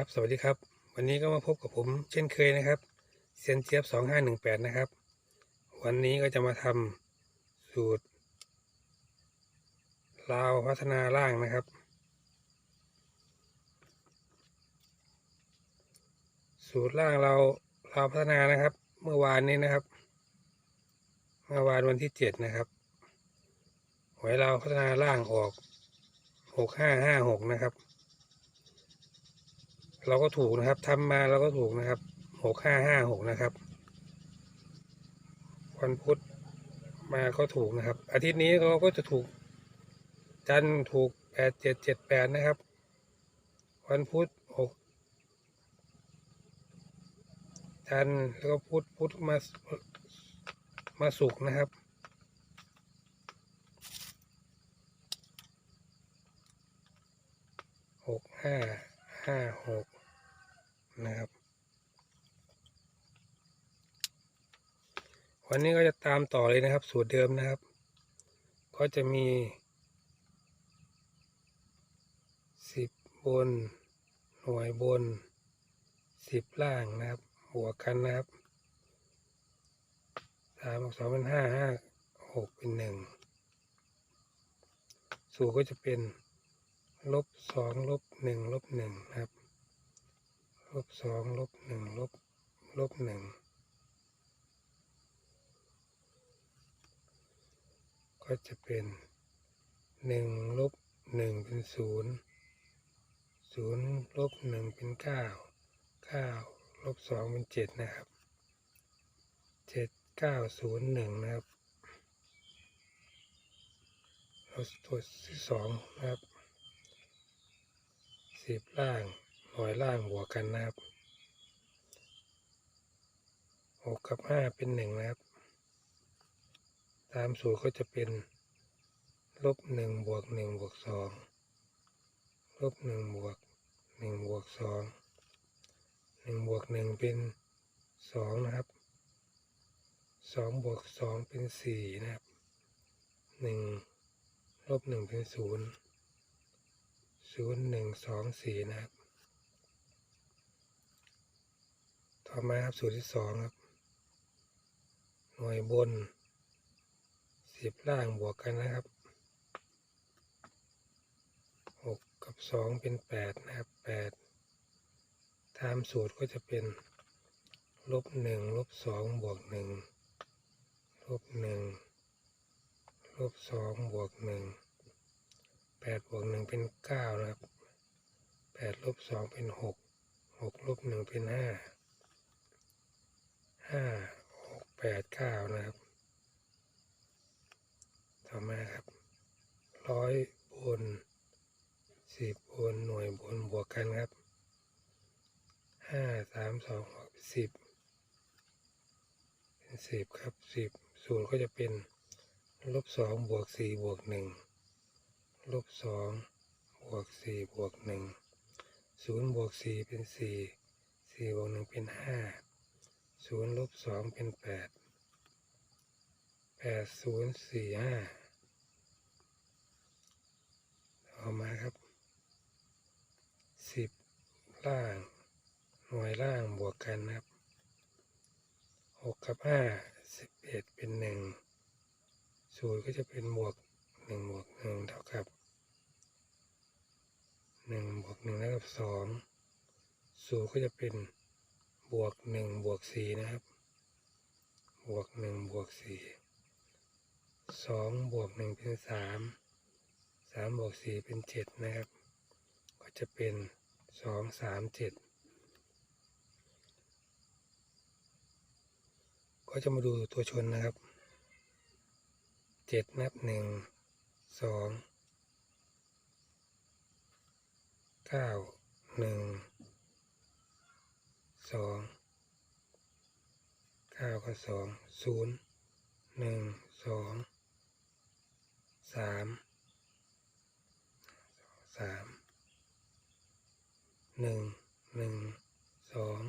ครับ สวัสดีครับ วันนี้ก็มาพบกับผม เช่นเคยนะครับเซียนเจี๊ยบสองห้าหนึ่งแปดนะครับ วันนี้ก็จะมาทำสูตรลาวพัฒนาล่างนะครับ สูตรล่างเราเราวพัฒนานะครับ เมื่อวานนี้นะครับ เมื่อวานวันที่เจ็ดนะครับหวยเราวพัฒนาล่างออกหกห้าห้าหกนะครับ เราก็ถูกนะครับทำมาเราก็ถูกนะครับหกห้าห้าหกนะครับ วันพุธมาก็ถูกนะครับ อาทิตย์นี้เราก็จะถูก จันถูกแปดเจ็ดเจ็ดแปดนะครับ วันพุธหกจันแล้วก็พุธพุธมามาสุกนะครับหกห้าห้าหกนะครับ วันนี้ก็จะตามต่อเลยนะครับ สูตรเดิมนะครับ ก็จะมีสิบบน หน่วยบนสิบล่างนะครับบวกกันนะครับสามสองเป็นห้าห้าหกเป็นหนึ่งสูตรก็จะเป็นลบสองลบหนึ่งลบหนึ่งนะครับ ลบสองลบหนึ่งลบลบหนึ่ง ก็จะเป็นหนึ่งลบหนึ่งเป็นศูนย์ศูนย์ลบหนึ่งเป็นเก้าเก้าลบสองเป็นเจ็ดนะครับเจ็ดเก้าศูนย์หนึ่งนะครับเราตัวที่สองนะครับสิบล่างหน่วยล่างบวกันนะครับหกกับห้าเป็นหนึ่งนะครับ ตามสูตรก็จะเป็นลบหนึ่งบวกหนึ่งบวกสองลบหนึ่งบวกหนึ่งบวกสองหนึ่งบวกหนึ่งเป็นสองนะครับสองบวกสองเป็นสี่นะครับหนึ่งลบหนึ่งเป็นศูนย์ศูนย์หนึ่งสองสี่นะครับ ต่อมาครับสูตรที่สองครับ หน่วยบน สิบล่างบวกกันนะครับหกกับสองเป็นแปดนะครับแปดตามสูตรก็จะเป็นลบหนึ่งลบสองบวกหนึ่งลบหนึ่งลบสองบวกหนึ่งแปดบวกหนึ่งเป็นเก้านะครับแปดลบสองเป็นหกหกลบหนึ่งเป็นห้าห้าหกแปดเก้านะครับ ต่อมาครับร้อยบนสิบบนหน่วยบนบวกกันครับห้าสามสองสิบเป็นสิบครับสิบสูตรก็จะเป็นลบสองบวกสี่บวกหนึ่งลบสองบวกสี่บวกหนึ่งศูนย์บวกสี่เป็นสี่สี่บวกหนึ่งเป็นห้าศูนย์ลบสองเป็นแปด แปดศูนย์สี่ห้าต่อมาครับสิบล่าง หน่วยล่างบวกกันนะครับหกกับห้าสิบเอ็ดเป็นหนึ่งศูนย์ก็จะเป็นบวกหนึ่งบวกหนึ่งเท่ากับหนึ่งบวกหนึ่งเท่ากับสองศูนย์ก็จะเป็นบวกหนึ่งบวกสี่นะครับ บวกหนึ่งบวกสี่ สองบวกหนึ่งเป็นสามสามบวกสี่เป็นเจ็ดนะครับ ก็จะเป็นสองสามเจ็ดก็จะมาดูตัวชนนะครับเจ็ดนับหนึ่งสองเก้าหนึ่งสองเก้าก็สองศูนย์หนึ่งสอง สามสามหนึ่งหนึ่งสอง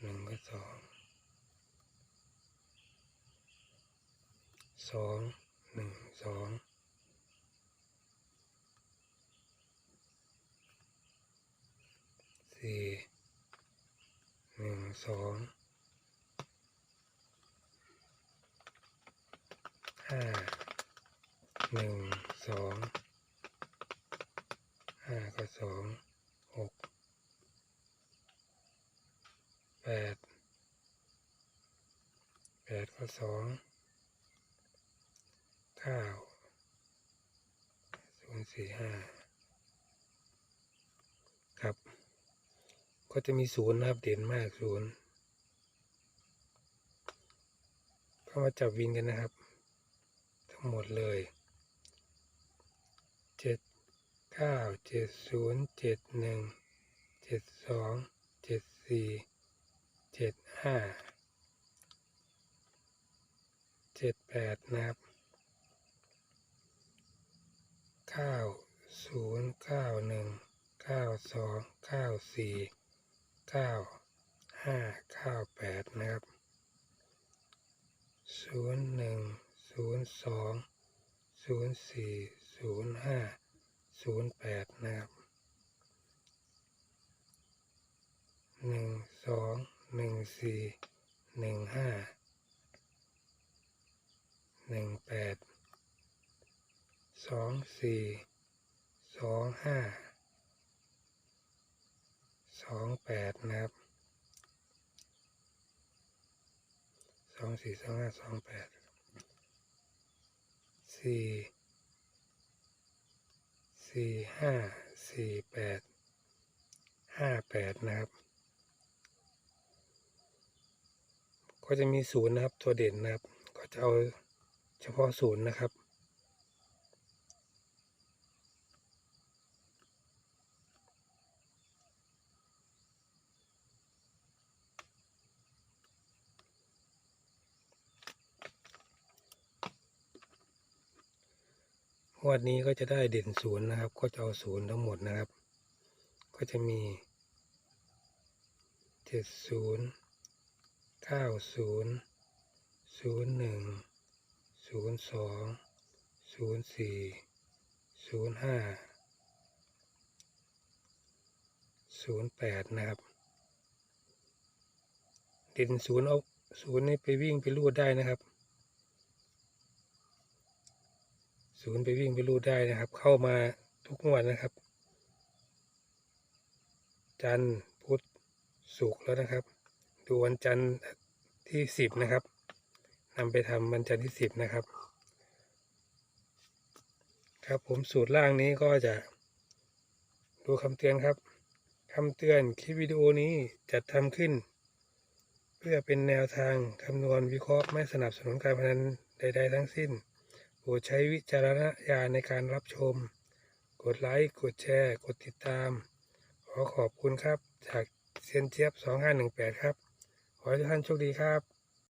หนึ่งก็สองสองหนึ่งสองสี่หนึ่งสอง ห้าหนึ่งสองห้าก็สองหกแปดแปดก็สองเก้าศูนย์สี่ห้าครับ ก็จะมีศูนย์นะครับเด่นมากศูนย์ก็มาจับวินกันนะครับ หมดเลย เจ็ดเก้าเจ็ดศูนย์เจ็ดหนึ่งเจ็ดสองเจ็ดสี่เจ็ดห้าเจ็ดแปดนะครับเก้าศูนย์เก้าหนึ่งเก้าสองเก้าสี่เก้าห้าเก้าแปดนะครับศูนย์หนึ่ง ศูนย์สองศูนย์สี่ศูนย์ห้าศูนย์แปดนะครับหนึ่งสองหนึ่งสี่หนึ่งห้าหนึ่งแปดสองสี่สองห้าสองแปดนะครับสองสี่สองห้าสองแปด สี่สี่ห้าสี่แปดห้าแปดนะครับ ก็จะมีศูนย์นะครับตัวเด่นนะครับ ก็จะเอาเฉพาะศูนย์นะครับ งวดนี้ก็จะได้เด่นศูนย์นะครับ ก็จะเอาศูนย์ทั้งหมดนะครับ ก็จะมีเจ็ดศูนย์เก้าศูนย์ศูนย์หนึ่งศูนย์สองศูนย์สี่ศูนย์ห้าศูนย์แปดนะครับ เด่นศูนย์เอาศูนย์นี้ไปวิ่งไปรูดได้นะครับ ศูนย์ไปวิ่งไปรูดได้นะครับ เข้ามาทุกงวดนะครับ จันทร์พุธศุกร์แล้วนะครับ ดูวันจันทร์ที่สิบนะครับนำไปทำวันจันทร์ที่สิบนะครับ ครับผมสูตรล่างนี้ก็จะ ดูคำเตือนครับคำเตือนคลิปวิดีโอนี้จัดทำขึ้น เพื่อเป็นแนวทางคำนวณวิเคราะห์ไม่สนับสนุนการพนันใด ๆ ทั้งสิ้น โปรดใช้วิจารณญาณในการรับชม กดไลค์ กดแชร์ กดติดตาม ขอขอบคุณครับ จากเซียนเจี๊ยบ 2518 ครับ ขอให้ทุกท่านโชคดีครับ